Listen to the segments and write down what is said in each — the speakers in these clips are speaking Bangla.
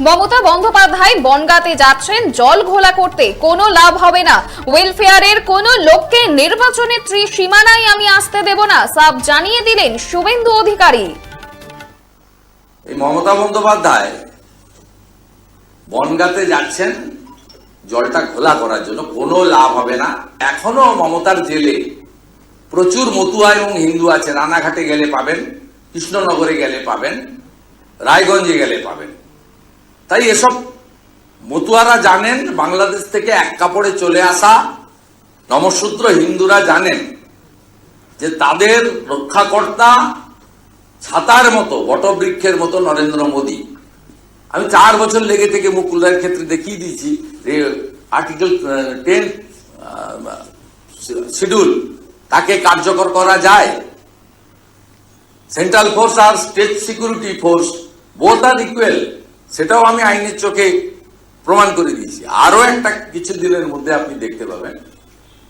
মমতা বন্দ্যোপাধ্যায় বনগাতে যাচ্ছেন, জল ঘোলা করতে। কোনো লাভ হবে না। ওয়েলফেয়ারের কোনো লোককে নির্বাচনের ত্রিসীমানায় আমি আসতে দেব না, সাফ জানিয়ে দিলেন শুভেন্দু অধিকারী। এই মমতা বন্দ্যোপাধ্যায় বনগাতে যাচ্ছেন, জলটা খোলা করার জন্য কোনো লাভ হবে না। এখনও মমতার জেলে প্রচুর মতুয়া এবং হিন্দু আছে, রানাঘাটে গেলে পাবেন, কৃষ্ণনগরে গেলে পাবেন, রায়গঞ্জে গেলে পাবেন। তাই এসব মতুয়ারা জানেন বাংলাদেশ থেকে এক কাপড়ে চলে আসা নমশূদ্র হিন্দুরা জানেন যে তাদের রক্ষাকর্তা ছাতার মতো, বটবৃক্ষের মতো নরেন্দ্র মোদী। আমি চার বছর লেগে থেকে মুকুল রায়ের ক্ষেত্রে দেখিয়ে দিয়েছি যে আর্টিকেল টেন শিডিউল, তাকে কার্যকর করা যায়। Central force R state security force, both are equal. সেটাও আমি আইনের চোখে প্রমাণ করে দিয়েছি। আরও একটা কিছু দিনের মধ্যে আপনি দেখতে পাবেন,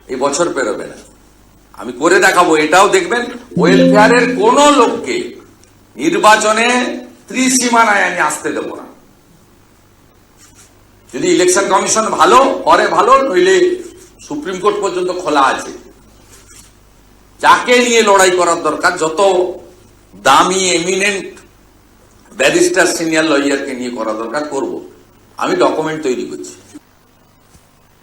এই বছর পেরোবে না। আমি করে দেখাবো, এটাও দেখবেন ওয়েলফেয়ারের কোন লোককে নির্বাচনে ত্রিসীমানায় আমি আসতে দেব না। যদি ইলেকশন কমিশন ভালো করে ভালো, নইলে সুপ্রিম কোর্ট পর্যন্ত খোলা আছে। যাকে নিয়ে লড়াই করার দরকার, যত দামি এমিনেন্ট ব্যারিস্টার সিনিয়র লয়ারকে নিয়ে করা দরকার করব। আমি ডকুমেন্ট তৈরি করছি।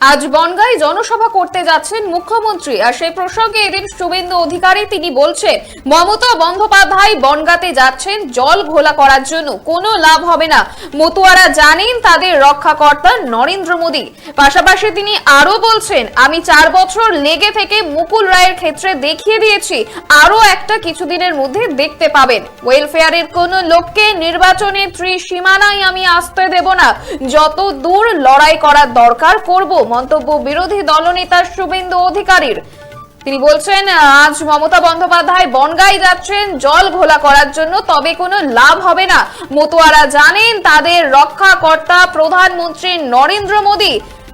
আজ বনগাঁয় জনসভা করতে যাচ্ছেন মুখ্যমন্ত্রী। আর সেই প্রসঙ্গে এদিন শুভেন্দু অধিকারী, তিনি বলছেন, মমতা বন্দ্যোপাধ্যায় বনগাঁতে যাচ্ছেন, জল ঘোলা করার জন্য। কোনো লাভ হবে না। মতুয়ারা জানেন তাদের রক্ষাকর্তা নরেন্দ্র মোদী। পাশাপাশি তিনি আরও বলছেন, আমি চার বছর লেগে থেকে মুকুল রায়ের ক্ষেত্রে দেখিয়ে দিয়েছি আরও একটা কিছুদিনের মধ্যে দেখতে পাবেন। ওয়েলফেয়ারের কোন লোককে নির্বাচনের ত্রিসীমানায় আমি আসতে দেব না। যত দূর লড়াই করার দরকার করব মন্তব্য বিরোধী দলনেতা শুভেন্দু অধিকারীর। তিনি বলছেন, আজ মমতা বন্দ্যোপাধ্যায় বনগাই যাচ্ছেন, জল ঘোলা করার জন্য, তবে কোনো লাভ হবে না। মতুয়ারা জানেন, তাদের রক্ষাকর্তা প্রধানমন্ত্রী নরেন্দ্র মোদী।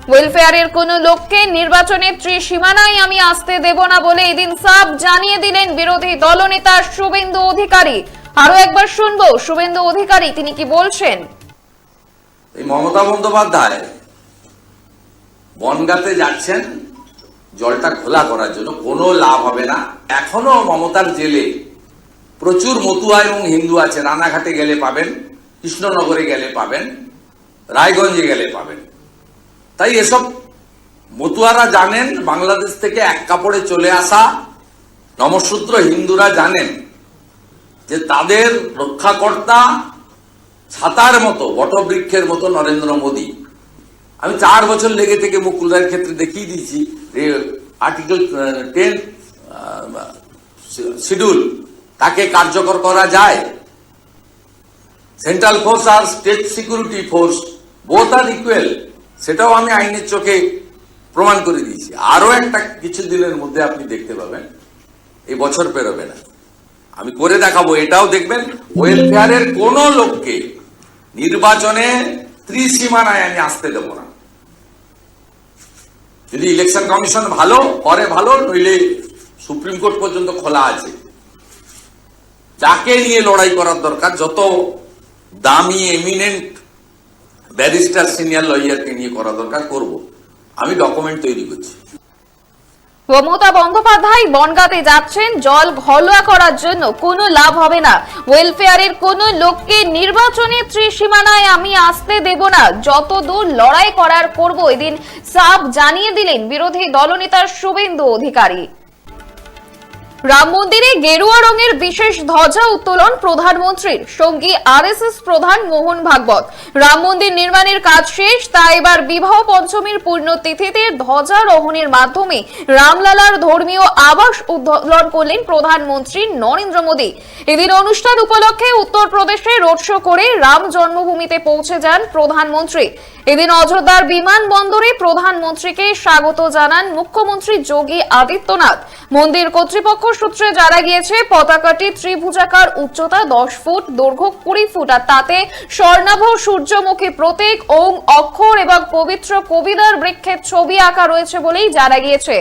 ওয়েলফেয়ারের কোন লোককে নির্বাচনের ত্রিসীমানায় আমি আসতে দেব না বলে এদিন সাফ জানিয়ে দিলেন বিরোধী দলনেতা শুভেন্দু অধিকারী। আরও একবার শুনব, শুভেন্দু অধিকারী, তিনি কি বলছেন? এই মমতা বন্দ্যোপাধ্যায় বনগাতে যাচ্ছেন, জলটা খোলা করার জন্য, কোনো লাভ হবে না। এখনও মমতার জেলে প্রচুর মতুয়া এবং হিন্দু আছে, রানাঘাটে গেলে পাবেন, কৃষ্ণনগরে গেলে পাবেন, রায়গঞ্জে গেলে পাবেন। তাই এসব মতুয়ারা জানেন, বাংলাদেশ থেকে এক কাপড়ে চলে আসা নমশূদ্র হিন্দুরা জানেন যে তাদের রক্ষাকর্তা ছাতার মতো, বটবৃক্ষের মতো নরেন্দ্র মোদী। আমি চার বছর লেগে থেকে মুকুল রায়ের ক্ষেত্রে দেখিয়ে দিয়েছি যে আর্টিকেল টেন শিডিউল তাকে কার্যকর করা যায়। Central force R state security force both are equal সেটাও আমি আইনের চোখে প্রমাণ করে দিয়েছি। আরও একটা কিছু দিনের মধ্যে আপনি দেখতে পাবেন, এই বছর পেরোবে না। আমি করে দেখাবো, এটাও দেখবেন ওয়েলফেয়ারের কোন লোককে নির্বাচনে ত্রিসীমানায় আমি আসতে দেব না। যদি ইলেকশন কমিশন ভালো করে ভালো, নইলে সুপ্রিম কোর্ট পর্যন্ত খোলা আছে। যাকে নিয়ে লড়াই করার দরকার, যত দামি এমিনেন্ট ব্যারিস্টার সিনিয়র লয়ারকে নিয়ে করা দরকার, করব। আমি ডকুমেন্ট তৈরি করছি। মমতা বন্দ্যোপাধ্যায় বনগাতে যাচ্ছেন। জল ঘলোয়া করার জন্য কোনো লাভ হবে না। ওয়েলফেয়ারের কোন লোককে নির্বাচনের ত্রিসীমানায় আমি আসতে দেব না। যত দূর লড়াই করার করব এদিন। সাফ জানিয়ে দিলেন বিরোধী দলনেতা শুভেন্দু অধিকারী। রাম মন্দিরে গেরুয়া রঙের বিশেষ ধ্বজা উত্তোলন প্রধানমন্ত্রীর। সঙ্গী আরএসএস প্রধান মোহন ভাগবত। রাম মন্দির নির্মাণের কাজ শেষ তাই এবার বিবাহ পঞ্চমীর পূর্ণতিথিতে ধ্বজারোহণের মাধ্যমে রামলালার ধর্মীয় আবাস উদ্বোধন করলেন প্রধানমন্ত্রী নরেন্দ্র মোদী। এদিন অনুষ্ঠান উপলক্ষে উত্তরপ্রদেশে রোড শো করে রাম জন্মভূমিতে পৌঁছে যান প্রধানমন্ত্রী। এদিন অযোধ্যার বিমানবন্দরে প্রধানমন্ত্রীকে স্বাগত জানান মুখ্যমন্ত্রী যোগী আদিত্যনাথ। মন্দির কর্তৃপক্ষ সূত্রে জানা গিয়েছে, পতাকাটি ত্রিভুজাকার উচ্চতা দশ ফুট, দৈর্ঘ্য কুড়ি ফুট, আর তাতে স্বর্ণাভ সূর্যমুখী প্রতীক, ওম, অক্ষর এবং পবিত্র কবিতার বৃক্ষের ছবি আঁকা রয়েছে বলেই জানা গিয়েছে।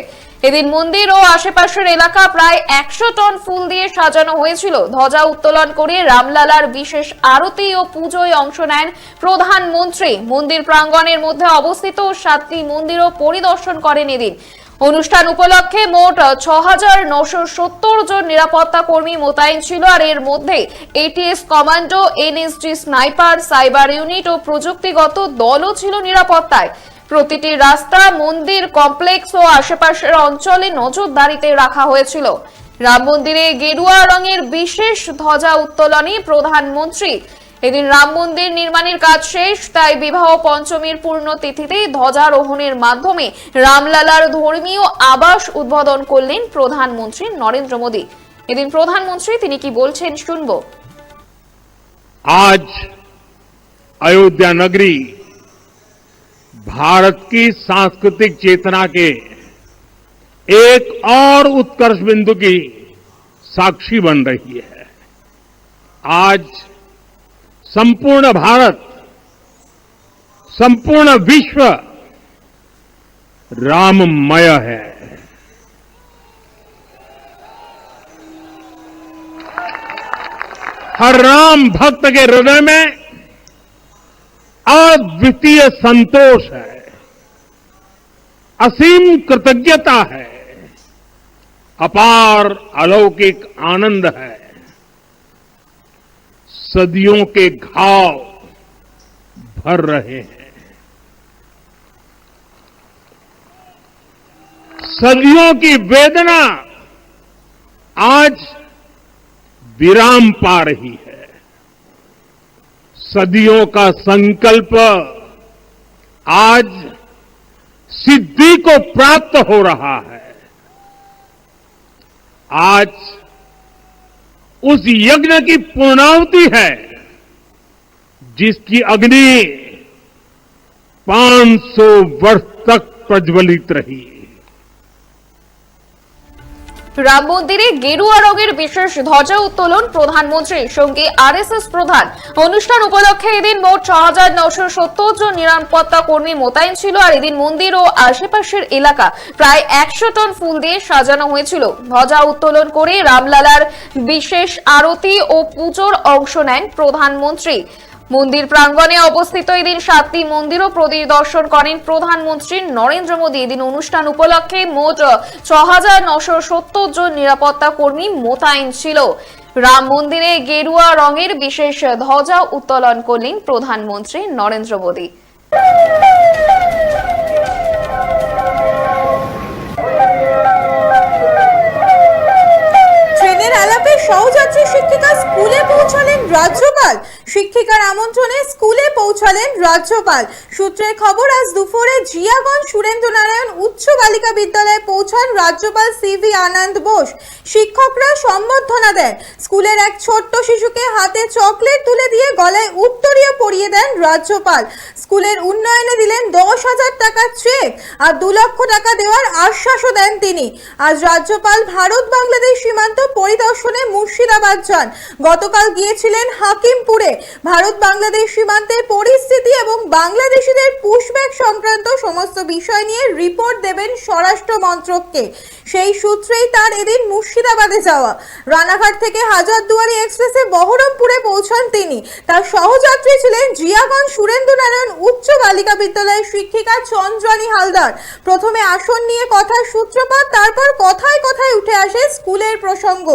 এদিন মন্দির ও আশেপাশের এলাকা প্রায় একশো টন ফুল দিয়ে সাজানো হয়েছিল। ধ্বজা উত্তোলন করে রামলালার বিশেষ আরতি ও পুজোয় অংশ নেন প্রধানমন্ত্রী। মন্দির প্রাঙ্গণের মধ্যে অবস্থিত সাতটি মন্দিরও পরিদর্শন করেন এদিন। অনুষ্ঠান উপলক্ষে মোট ছ হাজার নশো সত্তর জন নিরাপত্তা কর্মী মোতায়েন ছিল আর এর মধ্যে ATS commando NSG sniper, cyber unit ও প্রযুক্তিগত দলও ছিল নিরাপত্তায়। প্রতিটি রাস্তা, মন্দির, কমপ্লেক্স ও আশেপাশের অঞ্চলে নজরদারিতে রাখা হয়েছিল। রাম মন্দিরে গেরুয়া রঙের বিশেষ ধ্বজা উত্তোলনে প্রধানমন্ত্রী এদিন রাম মন্দির নির্মাণের কাজ শেষ তাই বিবাহ পঞ্চমীর পূর্ণ তিথিতে ধ্বজারোহণের মাধ্যমে রামলালার ধর্মীয় আবাস উদ্বোধন করলেন প্রধানমন্ত্রী নরেন্দ্র মোদী এদিন প্রধানমন্ত্রী তিনি কি বলছেন শুনবো आज अयोध्या नगरी भारत की सांस्कृतिक चेतना के एक और उत्कर्ष बिंदु की साक्षी बन रही है आज संपूर्ण भारत, संपूर्ण विश्व राममय है। हर राम भक्त के हृदय में अद्वितीय संतोष है, असीम कृतज्ञता है, अपार अलौकिक आनंद है। सदियों के घाव भर रहे हैं। सदियों की वेदना आज विराम पा रही है। सदियों का संकल्प आज सिद्धि को प्राप्त हो रहा है। आज उस यज्ञ की पूर्णावति है जिसकी अग्नि 500 वर्ष तक प्रज्वलित रही। রাম মন্দিরে গেরুয়া রঙের বিশেষ ধ্বজা উত্তোলন প্রধানমন্ত্রীর সঙ্গে আরএসএস প্রধান। অনুষ্ঠান উপলক্ষে এদিন মোট ছ হাজার নশো সত্তর জন নিরাপত্তা কর্মী মোতায়েন ছিল, আর এদিন মন্দির ও আশেপাশের এলাকা প্রায় একশো টন ফুল দিয়ে সাজানো হয়েছিল। ধ্বজা উত্তোলন করে রামলালার বিশেষ আরতি ও পুজোর অংশ নেন প্রধানমন্ত্রী। মন্দির প্রাঙ্গণে অবস্থিত এদিন সাতটি মন্দিরও পরিদর্শন করেন প্রধানমন্ত্রী নরেন্দ্র মোদী। এদিন অনুষ্ঠান উপলক্ষে মোট ছ হাজার নশো সত্তর জন নিরাপত্তা কর্মী মোতায়েন ছিল। রাম মন্দিরে গেরুয়া রঙের বিশেষ ধ্বজা উত্তোলন করলেন প্রধানমন্ত্রী নরেন্দ্র মোদী ট্রেনের আলাপে সহযাত্রী শিক্ষিকা স্কুলে পৌঁছালেন রাজ্যপাল। শিক্ষিকার আমন্ত্রণে স্কুলে পৌঁছালেন রাজ্যপাল। সূত্রের খবর, আজ দুপুরে জিয়াগঞ্জ সুরেন্দ্র নারায়ণ উচ্চ বালিকা বিদ্যালয়ে পৌঁছান রাজ্যপাল সিভি আনন্দ বোস। শিক্ষকরা সম্বর্ধনা দেন। স্কুলের এক ছোট্ট শিশুকে হাতে চকলেট তুলে দিয়ে গলায় উত্তরীয় পরিয়ে দেন রাজ্যপাল। স্কুলের উন্নয়নে দিলেন দশ হাজার টাকার চেক আর দু লক্ষ টাকা দেওয়ার আশ্বাসও দেন তিনি। আজ রাজ্যপাল ভারত বাংলাদেশ সীমান্ত পরিদর্শনে মুর্শিদাবাদ যান। গতকাল গিয়েছিলেন হাকিমপুরে। ভারত বাংলাদেশ সীমান্তের পরিস্থিতি এবং বাংলাদেশিদের পুশব্যাক সংক্রান্ত সমস্ত বিষয় নিয়ে রিপোর্ট দেবেন স্বরাষ্ট্র মন্ত্রককে। সেই সূত্রেই তার এদিন মুর্শিদাবাদে যাওয়া। রানাঘাট থেকে হাজারদুয়ারি এক্সপ্রেসে বহরমপুরে পৌঁছান তিনি। তার সহযাত্রী ছিলেন জিয়াগঞ্জ সুরেন্দ্র নারায়ণ, উচ্চ বালিকা বিদ্যালয়ের শিক্ষিকা চন্দ্রানী হালদার। প্রথমে আসন নিয়ে কথার সূত্রপাত, তারপর কথায় কথায় উঠে আসে স্কুলের প্রসঙ্গ।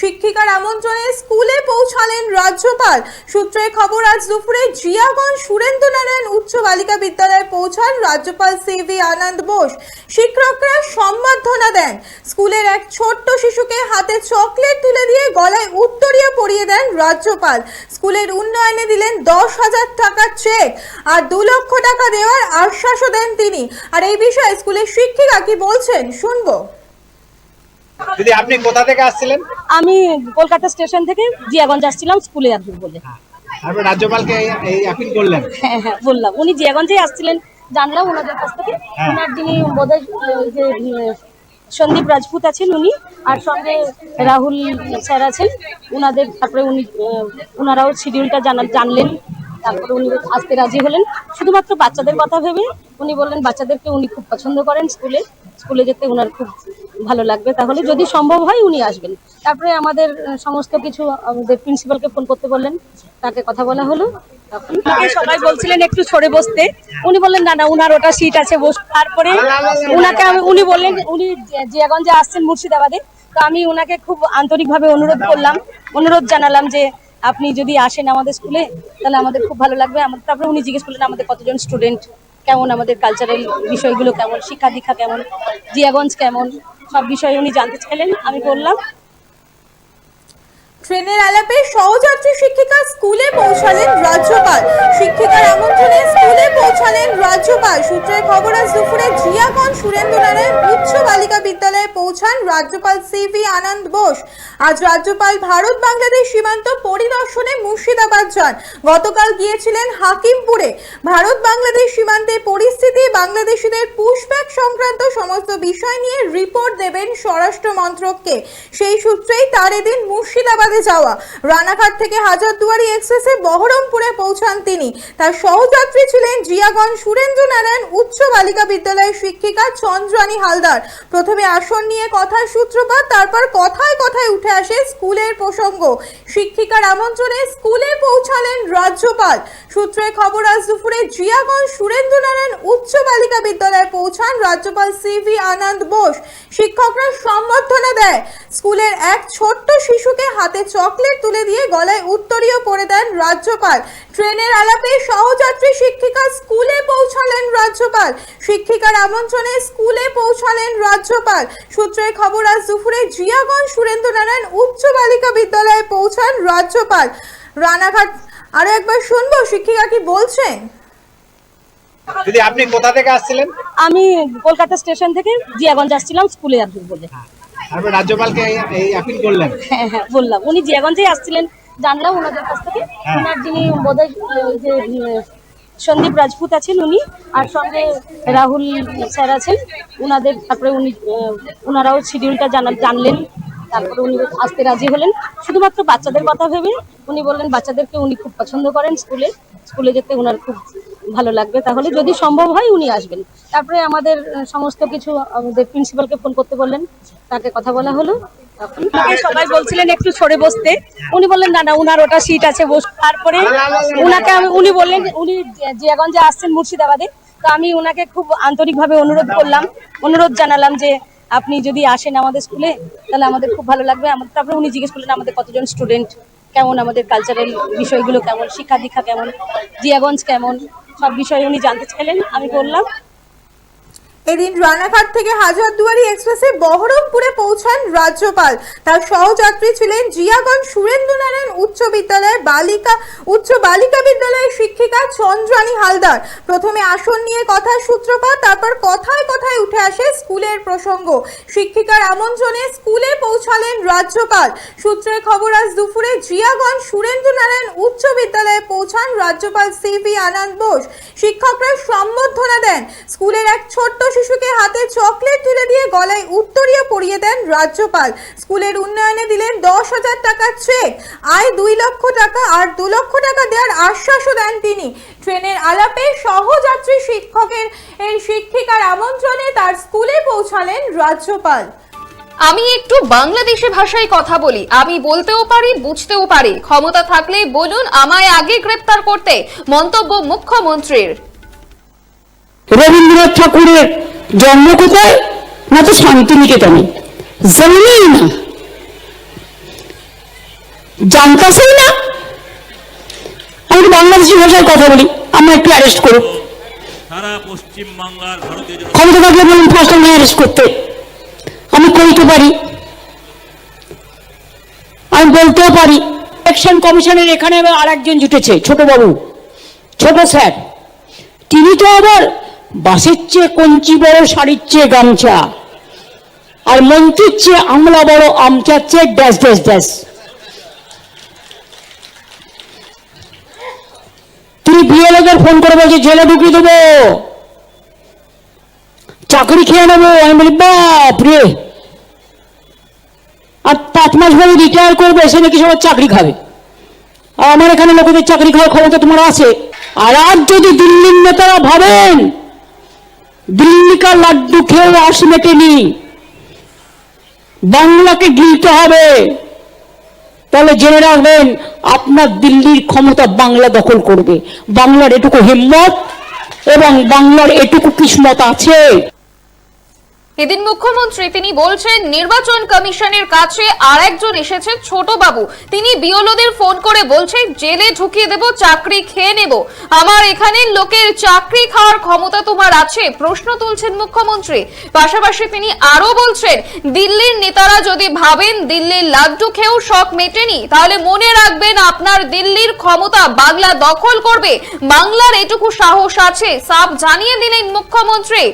শিক্ষিকার আমন্ত্রণে স্কুলে পৌঁছালেন রাজ্যপাল। সূত্রের খবর, আজ দুপুরে জিয়াগঞ্জ সুরেন্দ্র নারায়ণ উচ্চ বালিকা বিদ্যালয়ে পৌঁছান রাজ্যপাল সি ভি আনন্দ বোস। শিক্ষকরা সম্বর্ধনা দেন। স্কুলের এক ছোট্ট শিশুকে হাতে চকলেট তুলে দিয়ে গলায় উত্তরীয় পরিয়ে দেন রাজ্যপাল। স্কুলের উন্নয়নে দিলেন দশ হাজার টাকার চেক আর দু লক্ষ টাকা দেওয়ার আশ্বাসও দেন তিনি। আর এই বিষয়ে স্কুলের শিক্ষিকা কি বলছেন শুনব। দিদি আপনি কোথা থেকে আসছিলেন? আমি কলকাতা স্টেশন থেকে জিয়াগঞ্জ আসছিলাম স্কুলে আসব বলে। আপনি রাজ্যপালকে এই- আপিল করলেন? হ্যাঁ হ্যাঁ বললাম। উনি জিয়াগঞ্জে আসছিলেন জানলাম ওনাদের কাছ থেকে। হ্যাঁ। ওনার যিনি বোধহয় যে সন্দীপ রাজপুত আছেন উনি আর সঙ্গে রাহুল স্যার আছেন। ওনাদের তারপরে উনি ওনারাও শিডিউলটা জানা জানলেন। তারপরে উনি আসতে রাজি হলেন। শুধুমাত্র বাচ্চাদের কথা ভেবে উনি বললেন, বাচ্চাদেরকে উনি খুব পছন্দ করেন স্কুলে। স্কুলে যেতে ওনার খুব ভালো লাগবে। তাহলে যদি সম্ভব হয় উনি আসবেন। তারপরে আমাদের সমস্ত কিছু আমাদের প্রিন্সিপালকে ফোন করতে বললেন। তাকে কথা বলা হলো। তখন সবাই বলছিলেন, একটু সরে বসতে। উনি বললেন, না না, উনার ওটা সিট আছে, বস তারপরে উনাকে আমি, উনি বললেন, উনি জিয়াগঞ্জে আসছেন মুর্শিদাবাদে। তো আমি উনাকে খুব আন্তরিকভাবে অনুরোধ করলাম। অনুরোধ জানালাম যে আপনি যদি আসেন আমাদের স্কুলে, তাহলে আমাদের খুব ভালো লাগবে। আমাদের তারপরে উনি জিজ্ঞেস করলেন, আমাদের কতজন স্টুডেন্ট কেমন? আমাদের কালচারাল বিষয়গুলো কেমন? শিক্ষা দীক্ষা কেমন? জিয়াগঞ্জ কেমন? সব বিষয়ে উনি জানতে চাইলেন। আমি বললাম ট্রেনের আলাপে সহযাত্রী শিক্ষিকা স্কুলে পৌঁছালেন রাজ্যপাল। শিক্ষিকার আমন্ত্রণে স্কুলে পৌঁছালেন রাজ্যপাল। সূত্রের খবর, আজ দুপুরে জিয়াগঞ্জ সুরেন্দ্র নারায়ণ উচ্চ বালিকা বিদ্যালয়ে পৌঁছান রাজ্যপাল সিভি আনন্দ বোস। আজ রাজ্যপাল ভারত বাংলাদেশ সীমান্ত পরিদর্শনে মুর্শিদাবাদ যান। গতকাল গিয়েছিলেন হাকিমপুরে। ভারত বাংলাদেশ সীমান্তে পরিস্থিতি, বাংলাদেশিদের পুশব্যাক সংক্রান্ত সমস্ত বিষয় নিয়ে রিপোর্ট দেবেন স্বরাষ্ট্র মন্ত্রককে সেই সূত্রেই তার এদিন মুর্শিদাবাদে যাওয়া। রানাঘাট থেকে হাজারদুয়ারি এক্সপ্রেসে বহরমপুরে পৌঁছান তিনি। তার সহযাত্রী ছিলেন জিয়াগঞ্জ সুরেন্দ্র নারায়ণ উচ্চ বালিকা বিদ্যালয়ের শিক্ষিকা চন্দ্রানী হালদার। প্রথমে আসন নিয়ে কথার সূত্রপাত, তারপর কথায় কথায় উঠে আসে স্কুলের প্রসঙ্গ। শিক্ষিকার আমন্ত্রণে স্কুলে পৌঁছালেন রাজ্যপাল। সূত্রের খবর, আজ দুপুরে জিয়াগঞ্জ সুরেন্দ্র নারায়ণ উচ্চ বালিকা বিদ্যালয়ে পৌঁছান রাজ্যপাল সিভি আনন্দ বোস। শিক্ষকরা সম্বর্ধনা দেয়। স্কুলের এক ছোট্ট শিশুকে হাতে চকলেট তুলে দিয়ে গলায় উত্তরীয় পরে দেন রাজ্যপাল। ট্রেনের আলাপে সহযাত্রী শিক্ষিকা স্কুলে পৌঁছালেন রাজ্যপাল। শিক্ষিকার আমন্ত্রণে স্কুলে পৌঁছালেন রাজ্যপাল। সূত্রের খবর আজ দুপুরে জিয়াগঞ্জ সুরেন্দ্র নারায়ণ উচ্চ বালিকা বিদ্যালয়ে পৌঁছান রাজ্যপাল। রানাঘাট আরও একবার শুনব শিক্ষিকা কি বলছেন? দিদি আপনি কোথা থেকে আসছিলেন? আমি কলকাতা স্টেশন থেকে জিয়াগঞ্জ আসছিলাম স্কুলে আসব বলে। তারপর রাজ্যপালকে এই- আপিল করলেন? হ্যাঁ হ্যাঁ বললাম। উনি জিয়াগঞ্জেই আসছিলেন জানলাম ওনাদের কাছ থেকে। ওনার যিনি বোধহয় যে সন্দীপ রাজপুত আছেন উনি আর সঙ্গে রাহুল স্যার আছেন উনাদের তারপরে উনি ওনারাও শিডিউলটা জানা জানলেন। তারপরে উনি আসতে রাজি হলেন। শুধুমাত্র বাচ্চাদের কথা ভেবে উনি বললেন বাচ্চাদেরকে উনি খুব পছন্দ করেন স্কুলে। স্কুলে যেতে ওনার খুব ভালো লাগবে। তাহলে যদি সম্ভব হয় উনি আসবেন। তারপরে আমাদের সমস্ত কিছু আমাদের প্রিন্সিপালকে ফোন করতে বললেন। তাকে কথা বলা হলো। সবাই বলছিলেন একটু বসতে। উনি বললেন, না না, উনার ওটা সিট আছে, বস তারপরে উনাকে উনি বললেন, উনি জিয়াগঞ্জে আসছেন মুর্শিদাবাদে। তো আমি ওনাকে খুব আন্তরিকভাবে অনুরোধ করলাম, অনুরোধ জানালাম যে, আপনি যদি আসেন আমাদের স্কুলে, তাহলে আমাদের খুব ভালো লাগবে। তারপরে উনি জিজ্ঞেস করলেন, আমাদের কতজন স্টুডেন্ট? কেমন, আমাদের কালচারাল বিষয়গুলো কেমন, শিক্ষা দীক্ষা কেমন, জিয়াগঞ্জ কেমন, সব বিষয়ে উনি জানতে চাইলেন, আমি বললাম। এদিন রানাঘাট থেকে হাজারদুয়ারি এক্সপ্রেসে বহরমপুরে পৌঁছান রাজ্যপাল। তার সহযাত্রী ছিলেন জিয়াগঞ্জ সুরেন্দ্র নারায়ণ উচ্চ বিদ্যালয়ের বালিকা, উচ্চ বালিকা বিদ্যালয়ের শিক্ষিকা চন্দ্রানী হালদার। প্রথমে আসন নিয়ে কথার সূত্রপাত, তারপর কথায় কথায় উঠে আসে স্কুলের প্রসঙ্গ। শিক্ষিকার আমন্ত্রণে স্কুলে পৌঁছালেন রাজ্যপাল। সূত্রের খবর, আজ দুপুরে জিয়াগঞ্জ সুরেন্দ্রনারায়ণ উচ্চ বিদ্যালয়ে পৌঁছান রাজ্যপাল সি সিভি আনন্দ বোস। শিক্ষকরা সম্বর্ধনা দেন। স্কুলের এক ছোট্ট শিশুকে হাতে চকলেট তুলে দিয়ে গলায় উত্তরীয় পরিয়ে দেন রাজ্যপাল। স্কুলের উন্নয়নে দিলেন দশ হাজার টাকার চেক আয় দুই লক্ষ টাকা, আর দু লক্ষ টাকা দেওয়ার আশ্বাসও দেন তিনি। ট্রেনের আলাপে সহযাত্রী শিক্ষকের এই শিক্ষিকার আমন্ত্রণে তার স্কুলে পৌঁছালেন রাজ্যপাল। আমি একটু বাংলাদেশি ভাষায় কথা বলি। আমি বলতেও পারি, বুঝতেও পারি। ক্ষমতা থাকলে বলুন, আমায় আগে গ্রেপ্তার করতে। মন্তব্য মুখ্যমন্ত্রীর। রবীন্দ্রনাথ ঠাকুরের জন্ম কোথায়? না তো শান্তিনিকেতনে। জমিনেই না। জানতাসই না। আমি বাংলাদেশি ভাষায় কথা বলি আমরা একটু অ্যারেস্ট করুক ক্ষমতা থাকলে বলুন ফার্স্ট টাইম অ্যারেস্ট করতে। আমি কইতে পারি। আমি বলতেও পারি। ইলেকশন কমিশনের এখানে আবার আর একজন জুটেছে ছোট বাবু। ছোট স্যার। তিনি তো আবার বাসের চেয়ে কঞ্চি বড় শাড়ির চেয়ে গামছা। আর মন্ত্রীর চেয়ে আমলা বড় আমচার চেয়ে ড্যাশ ড্যাশ ড্যাশ। তিনি বিএলএদের ফোন করে বলছে, জেলে ঢুকিয়ে দেবো। চাকরি খেয়ে নেব। আমি বলি, বাপ রে! আর পাঁচ মাস পরে রিটায়ার করবে, সে নাকি সবার চাকরি খাবে। আর আমার এখানে লোকেদের চাকরি খাওয়ার ক্ষমতা তোমার আছে। আর আর যদি দিল্লির নেতারা ভাবেন দিল্লি কা লাড্ডু খেয়েও আস মেটেনি। বাংলাকে গিলতে হবে। তাহলে জেনে রাখবেন, আপনার দিল্লির ক্ষমতা বাংলা দখল করবে। বাংলার এটুকু হিম্মত এবং বাংলার এটুকু কিসমত আছে। এদিন মুখ্যমন্ত্রী, তিনি বলছেন, নির্বাচন কমিশনের কাছে আর একজন এসেছেন ছোট বাবু। তিনি বিওলোদের ফোন করে বলছেন, জেলে ঢুকিয়ে দেব, চাকরি খেয়ে নেব। আমার এখানে লোকের চাকরি খাওয়ার ক্ষমতা তোমার আছে? প্রশ্ন তুলছেন মুখ্যমন্ত্রী। পাশাপাশি তিনি আরও বলছেন, দিল্লির নেতারা যদি ভাবেন দিল্লির লাড্ডু খেয়েও শখ মেটেনি, তাহলে মনে রাখবেন আপনার দিল্লির ক্ষমতা বাংলা দখল করবে। বাংলার এটুকু সাহস আছে। সাফ জানিয়ে দিলেন মুখ্যমন্ত্রী।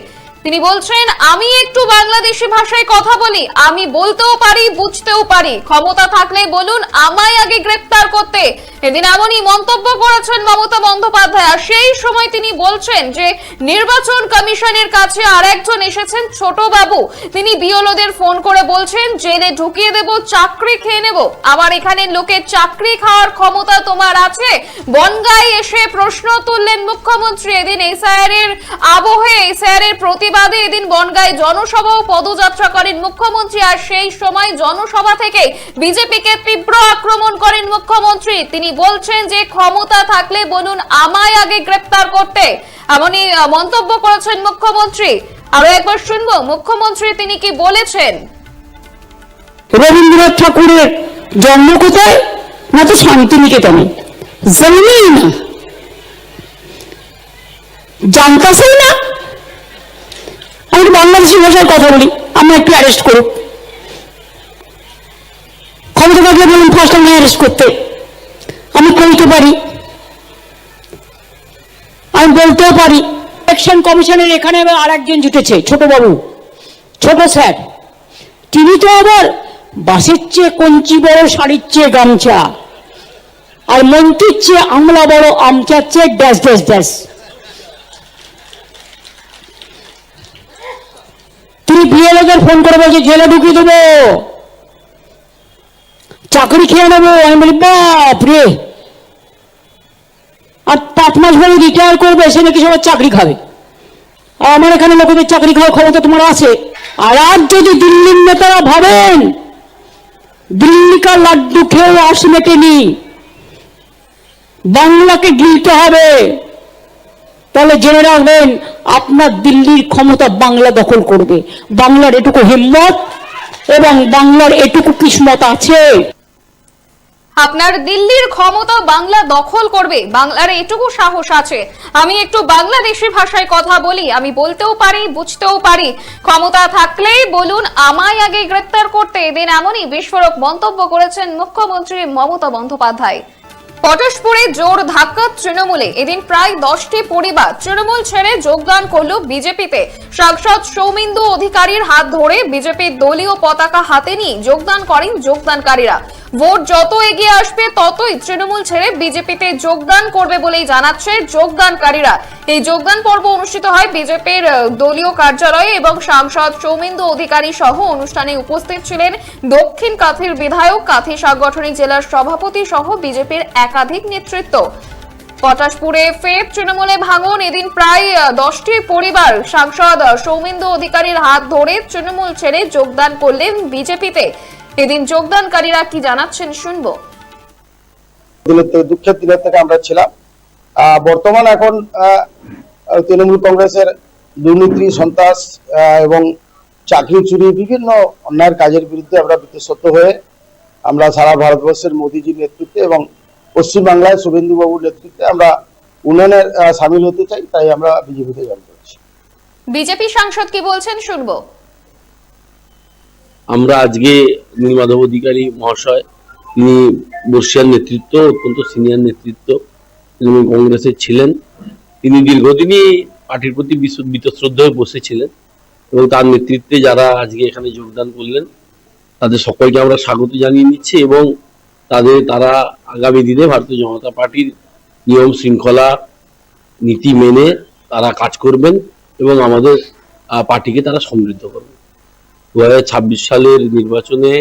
তিনি বলছেন, আমি একটু বাংলাদেশি ভাষায় কথা বলি। আমি বলতেও পারি, বুঝতেও পারি। ক্ষমতা থাকলে বলুন, আমায় আগে গ্রেপ্তার করতে। এদিন এমনই মন্তব্য করেছেন মমতা বন্দ্যোপাধ্যায়। আর সেই সময় তিনি বলছেন যে, নির্বাচন কমিশনের কাছে আর একজন এসেছেন, ছোট বাবু। তিনি বিওলোদের ফোন করে বলছেন, জেলে ঢুকিয়ে দেব, চাকরি খেয়ে নেব। আমার এখানে লোকের চাকরি খাওয়ার ক্ষমতা তোমার আছে? বনগায় এসে প্রশ্ন তুললেন মুখ্যমন্ত্রী। এদিন এসআইআর এর আবহে এসআইআর এর প্রতিবাদে এদিন বনগায় জনসভা ও পদযাত্রা করেন মুখ্যমন্ত্রী আর সেই সময় জনসভা থেকে বিজেপিকে তীব্র আক্রমণ করেন মুখ্যমন্ত্রী। তিনি বলছেন যে ক্ষমতা থাকলে বলুন আমায় আগে গ্রেপ্তার করতে। এমনই মন্তব্য করেছেন মুখ্যমন্ত্রী। আরও একবার শুনব, মুখ্যমন্ত্রী তিনি কি বলেছেন? রবীন্দ্রনাথ ঠাকুরের জন্ম কোথায়? না তো শান্তিনিকেতনে। জন্মেই না। জানতাসই না। আমি একটু বাংলাদেশি ভাষায় কথা বলি। আমরা একটু অ্যারেস্ট করুক। ক্ষমতা থাকলে বলুন ফার্স্ট আমি অ্যারেস্ট করতে। আমি কইতে পারি। আমি বলতেও পারি। ইলেকশন কমিশনের এখানে আর একজন জুটেছে, ছোট বাবু। ছোট স্যার। তিনি তো আবার বাসের চেয়ে কঞ্চি বড়, শাড়ির চেয়ে গামছা। আর মন্ত্রীর চেয়ে আমলা বড়, আমচার চেয়ে ড্যাশ ড্যাশ ড্যাশ। তিনি বিয়ে লোকের ফোন করে বলছে, জেলে ঢুকিয়ে দেবো। চাকরি খেয়ে নেব। আমি বলি বাপরে আর পাঁচ মাস পরে রিটায়ার করবে, সে নাকি সবার চাকরি খাবে। আর আমার এখানে লোকেদের চাকরি খাওয়ার ক্ষমতা তোমার আছে। আর আজ যদি দিল্লির নেতারা ভাবেন দিল্লি কা লাড্ডু খেয়েও আস মেটেনি, বাংলাকে গিলতে হবে। তাহলে জেনে রাখবেন আপনার দিল্লির ক্ষমতা বাংলা দখল করবে। বাংলার এটুকু হিম্মত এবং বাংলার এটুকু কিসমত আছে। আপনার দিল্লির ক্ষমতা বাংলা দখল করবে, বাংলার এটুকু সাহস আছে। আমি একটু বাংলাদেশি ভাষায় কথা বলি, আমি বলতেও পারি, বুঝতেও পারি। ক্ষমতা থাকলেই বলুন, আমায় আগে গ্রেপ্তার করতে এদিন এমনই বিস্ফোরক মন্তব্য করেছেন মুখ্যমন্ত্রী মমতা বন্দ্যোপাধ্যায়। পটাশপুরে জোর ধাক্কা তৃণমূলে। এদিন প্রায় দশটি পরিবার তৃণমূল ছেড়ে যোগদান করল বিজেপিতে। সাংসদ সৌমিন্দু অধিকারীর হাত ধরে বিজেপির দলীয় পতাকা হাতে নিয়ে যোগদান করেন যোগদানকারীরা। ভোট যত এগিয়ে আসবে, ততই তৃণমূল ছেড়ে বিজেপিতে যোগদান করবে বলেই জানাচ্ছে যোগদানকারীরা। এই যোগদান পর্ব অনুষ্ঠিত হয় বিজেপির দলীয় কার্যালয়ে এবং সাংসদ সৌমিন্দু অধিকারী সহ অনুষ্ঠানে উপস্থিত ছিলেন দক্ষিণ কাথির বিধায়ক, কাথি সাংগঠনিক জেলার সভাপতি সহ বিজেপির একাধিক নেতৃত্ব। পটাশপুরে ফের তৃণমূলে ভাঙন, এদিন প্রায় দশটি পরিবার সাংসদ সৌমিন্দু অধিকারীর হাত ধরে তৃণমূল ছেড়ে যোগদান করলেন বিজেপিতে। এদিন যোগদানকারীরা কি জানাচ্ছেন শুনব। দিনের থেকে দুঃখের দিনের থেকে আমরা ছিলাম। বর্তমান এখন তৃণমূল কংগ্রেসের দুর্নীতি সন্ত্রাস এবং চাকরি চুরি বিভিন্ন অন্যায়ের কাজের বিরুদ্ধে আমরা বিতসত্ত্ব হয়ে আমরা সারা ভারতবর্ষের মোদীজির নেতৃত্বে এবং পশ্চিমবাংলায় শুভেন্দু বাবুর নেতৃত্বে আমরা উন্নয়নের সামিল হতে চাই তাই আমরা বিজেপিতে জয়েন করেছি। বিজেপি সাংসদ কি বলছেন শুনব। আমরা আজকে নীলমাধব অধিকারী মহাশয়, তিনি বর্ষিয়ার নেতৃত্ব, অত্যন্ত সিনিয়র নেতৃত্ব তৃণমূল কংগ্রেসের ছিলেন। তিনি দীর্ঘদিনই পার্টির প্রতি বীতশ্রদ্ধ হয়ে বসেছিলেন এবং তার নেতৃত্বে যারা আজকে এখানে যোগদান করলেন, তাদের সকলকে আমরা স্বাগত জানিয়ে নিচ্ছি এবং তাদের, তারা আগামী দিনে ভারতীয় জনতা পার্টির নিয়ম শৃঙ্খলা নীতি মেনে তারা কাজ করবেন এবং আমাদের পার্টিকে তারা সমৃদ্ধ করবেন। দু হাজার ছাব্বিশ সালের নির্বাচনে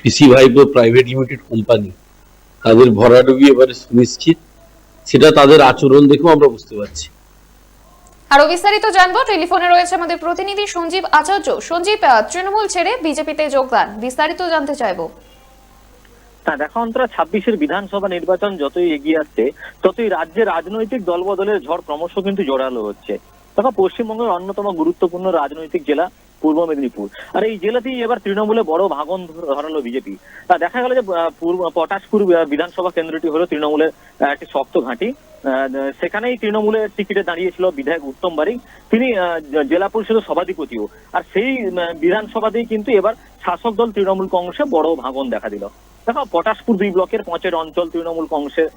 পিসি ভাইপো প্রাইভেট লিমিটেড কোম্পানি তাদের ভরাডুবি এবারে সুনিশ্চিত। সেটা তাদের আচরণ দেখেও আমরা বুঝতে পারছি। আরও বিস্তারিত জানব টেলিফোনে রয়েছে আমাদের প্রতিনিধি সঞ্জীব আচার্য। সঞ্জীব তৃণমূল ছেড়ে বিজেপিতে যোগদান বিস্তারিত জানতে চাইব। হ্যাঁ দেখো অন্তরা ছাব্বিশের বিধানসভা নির্বাচন যতই এগিয়ে আসছে ততই রাজ্যে রাজনৈতিক দলবদলের ঝড় ক্রমশ কিন্তু জোরালো হচ্ছে। দেখো পশ্চিমবঙ্গের অন্যতম গুরুত্বপূর্ণ রাজনৈতিক জেলা পূর্ব মেদিনীপুর। আর এই জেলাতেই এবার তৃণমূলে বড় ভাগন ধরালো বিজেপি। তা দেখা গেল যে পূর্ব, পটাশপুর বিধানসভা কেন্দ্রটি হলো তৃণমূলের একটি শক্ত ঘাঁটি। সেখানেই তৃণমূলের টিকিটে দাঁড়িয়েছিল বিধায়ক উত্তম বারিক। তিনি জেলা পরিষদের সভাধিপতিও। আর সেই বিধানসভাতেই কিন্তু এবার শাসক দল তৃণমূল কংগ্রেসে বড় ভাগন দেখা দিল। দেখো, পটাশপুর দুই ব্লকের পঞ্চের অঞ্চল তৃণমূল কংগ্রেসের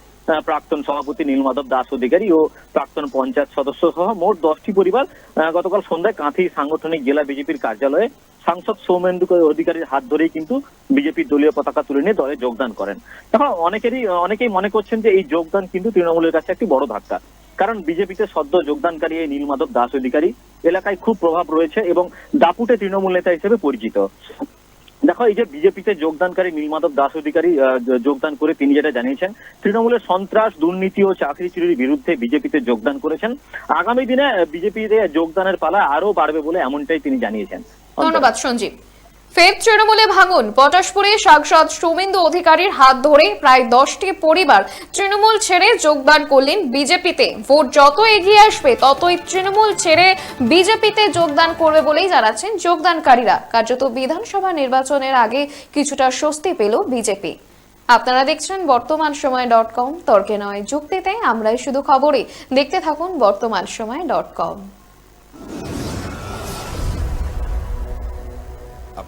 প্রাক্তন সভাপতি নীলমাধব দাস অধিকারী ও প্রাক্তন পঞ্চায়েত সদস্য সহ মোট দশটি পরিবার গতকাল সন্ধ্যায় কাঁথি সাংগঠনিক জেলা বিজেপির কার্যালয়ে সাংসদ সৌমেন্দু অধিকারীর হাত ধরেই কিন্তু বিজেপির দলীয় পতাকা তুলে নিয়ে দলে যোগদান করেন। তখন অনেকেরই, অনেকেই মনে করছেন যে এই যোগদান কিন্তু তৃণমূলের কাছে একটি বড় ধাক্কা। কারণ বিজেপিতে সদ্য যোগদানকারী এই নীলমাধব দাস অধিকারী এলাকায় খুব প্রভাব রয়েছে এবং দাপুটে তৃণমূল নেতা হিসেবে পরিচিত। দেখো, এই যে বিজেপিতে যোগদানকারী নীলমাধব দাস অধিকারী যোগদান করে তিনি যেটা জানিয়েছেন, তৃণমূলের সন্ত্রাস, দুর্নীতি ও চাকরি চুরির বিরুদ্ধে বিজেপিতে যোগদান করেছেন। আগামী দিনে বিজেপিতে যোগদানের পালা আরও বাড়বে বলে এমনটাই তিনি জানিয়েছেন। ধন্যবাদ, সঞ্জীব। ফের তৃণমূলে ভাঙন। পটাশপুরে সাংসদ সৌমেন্দু অধিকারীর হাত ধরে প্রায় দশটি পরিবার তৃণমূল ছেড়ে যোগদান করলেন বিজেপিতে। ভোট যত এগিয়ে আসবে, ততই তৃণমূল ছেড়ে বিজেপিতে যোগদান করবে বলেই জানাচ্ছেন যোগদানকারীরা। কার্যত বিধানসভা নির্বাচনের আগে কিছুটা স্বস্তি পেল বিজেপি। আপনারা দেখছেন বর্তমান সময় ডট কম। তর্কে নয় যুক্তিতে, আমরাই শুধু খবরে। দেখতে থাকুন বর্তমান সময় ডট কম।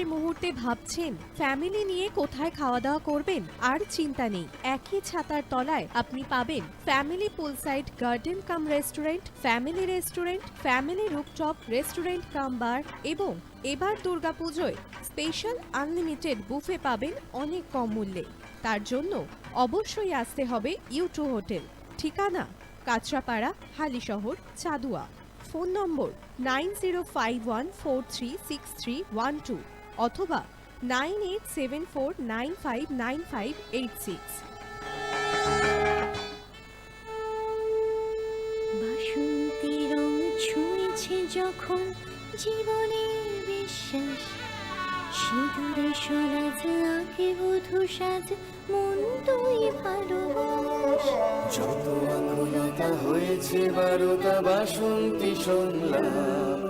উৎসবের মুহূর্তে ভাবছেন ফ্যামিলি নিয়ে কোথায় খাওয়া দাওয়া করবেন? আর চিন্তা নেই, একই ছাতার তলায় আপনি পাবেন family poolside garden cum restaurant family restaurant family rooftop restaurant cum bar এবং এবার দুর্গাপুজোয় স্পেশাল আনলিমিটেড বুফে পাবেন অনেক কম মূল্যে। তার জন্য অবশ্যই আসতে হবে ইউটু হোটেল ঠিকানা Kanchrapara, Halisahar, Chadua. Phone number nine zero five one four three six three one two অথবা nine eight seven four nine five nine five eight six. বাসন্তী রং ছুঁয়েছে যখন জীবনের বিশ্বাস। সিঁদুরে সরাজ আঁকে বধু সাজ মন তুই ভালোবাস। যত আকুলতা হয়েছে বারোটা বাসন্তী শুনলাম।